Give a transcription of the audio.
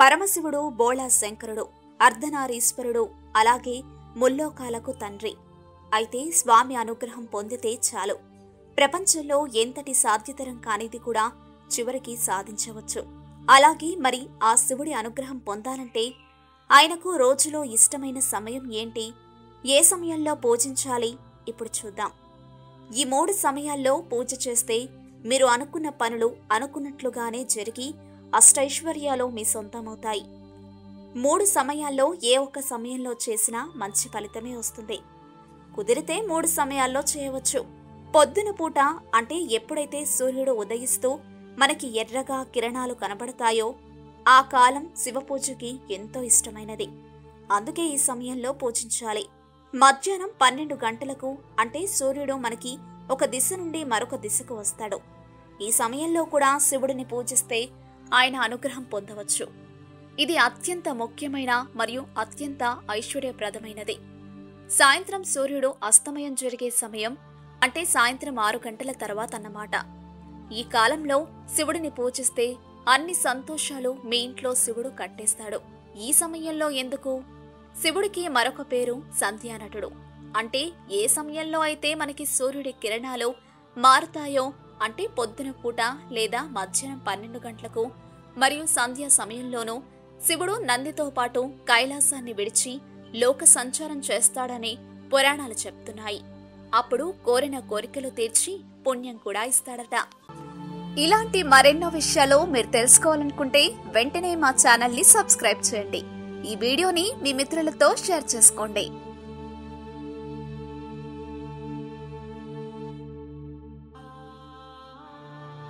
పరమశివుడు బోళా శంకరుడు అర్ధనారీశ్వరుడు అలాగే ముల్లోకాలకు తండ్రి. అయితే స్వామి అనుగ్రహం పొందితే చాలు. ప్రపంచంలో ఎంతటి సాధ్యతరం కానిది కూడా చివరికి సాధించవచ్చు. అలాగే మరి ఆ శివుడి అనుగ్రహం పొందాలంటే ఆయనకు రోజులో ఇష్టమైన సమయం ఏంటి? ఏ సమయంలో పూజించాలి? ఇప్పుడు చూద్దాం. ఈ మూడు సమయాల్లో పూజ చేస్తే మీరు అనుకున్న పనులు అనుకున్నట్లుగానే జరిగి అష్టైశ్వర్యాలు మీ సొంతమవుతాయి. మూడు సమయాల్లో ఏ ఒక్క సమయంలో చేసినా మంచి ఫలితమే వస్తుంది. కుదిరితే మూడు సమయాల్లో చేయవచ్చు. పొద్దున పూట అంటే ఎప్పుడైతే సూర్యుడు ఉదయిస్తూ మనకి ఎర్రగా కిరణాలు కనబడతాయో ఆ కాలం శివపూజకి ఎంతో ఇష్టమైనది. అందుకే ఈ సమయంలో పూజించాలి. మధ్యాహ్నం పన్నెండు గంటలకు అంటే సూర్యుడు మనకి ఒక దిశ నుండి మరొక దిశకు వస్తాడు. ఈ సమయంలో కూడా శివుడిని పూజిస్తే ఆయన అనుగ్రహం పొందవచ్చు. ఇది అత్యంత ముఖ్యమైన మరియు అత్యంత ఐశ్వర్యప్రదమైనది. సాయంత్రం సూర్యుడు అస్తమయం జరిగే సమయం అంటే సాయంత్రం ఆరు గంటల తర్వాత అన్నమాట. ఈ కాలంలో శివుడిని పూజిస్తే అన్ని సంతోషాలు మీ ఇంట్లో శివుడు కట్టేస్తాడు. ఈ సమయంలో ఎందుకు? శివుడికి మరొక పేరు సంధ్యానటుడు అంటే ఏ సమయంలో అయితే మనకి సూర్యుడి కిరణాలు మారుతాయో అంటే పొద్దున పూట లేదా మధ్యాహ్నం పన్నెండు గంటలకు మరియు సంధ్యా సమయంలోనూ శివుడు నందితో పాటు కైలాసాన్ని విడిచి లోక సంచారం చేస్తాడని పురాణాలు చెప్తున్నాయి. అప్పుడు కోరిన కోరికలు తీర్చి పుణ్యం కూడా ఇస్తాడట. ఇలాంటి మరెన్నో విషయాలు మీరు తెలుసుకోవాలనుకుంటే వెంటనే మా ఛానల్ని సబ్స్క్రైబ్ చేయండి. ఈ వీడియోని మీ మిత్రులతో షేర్ చేసుకోండి.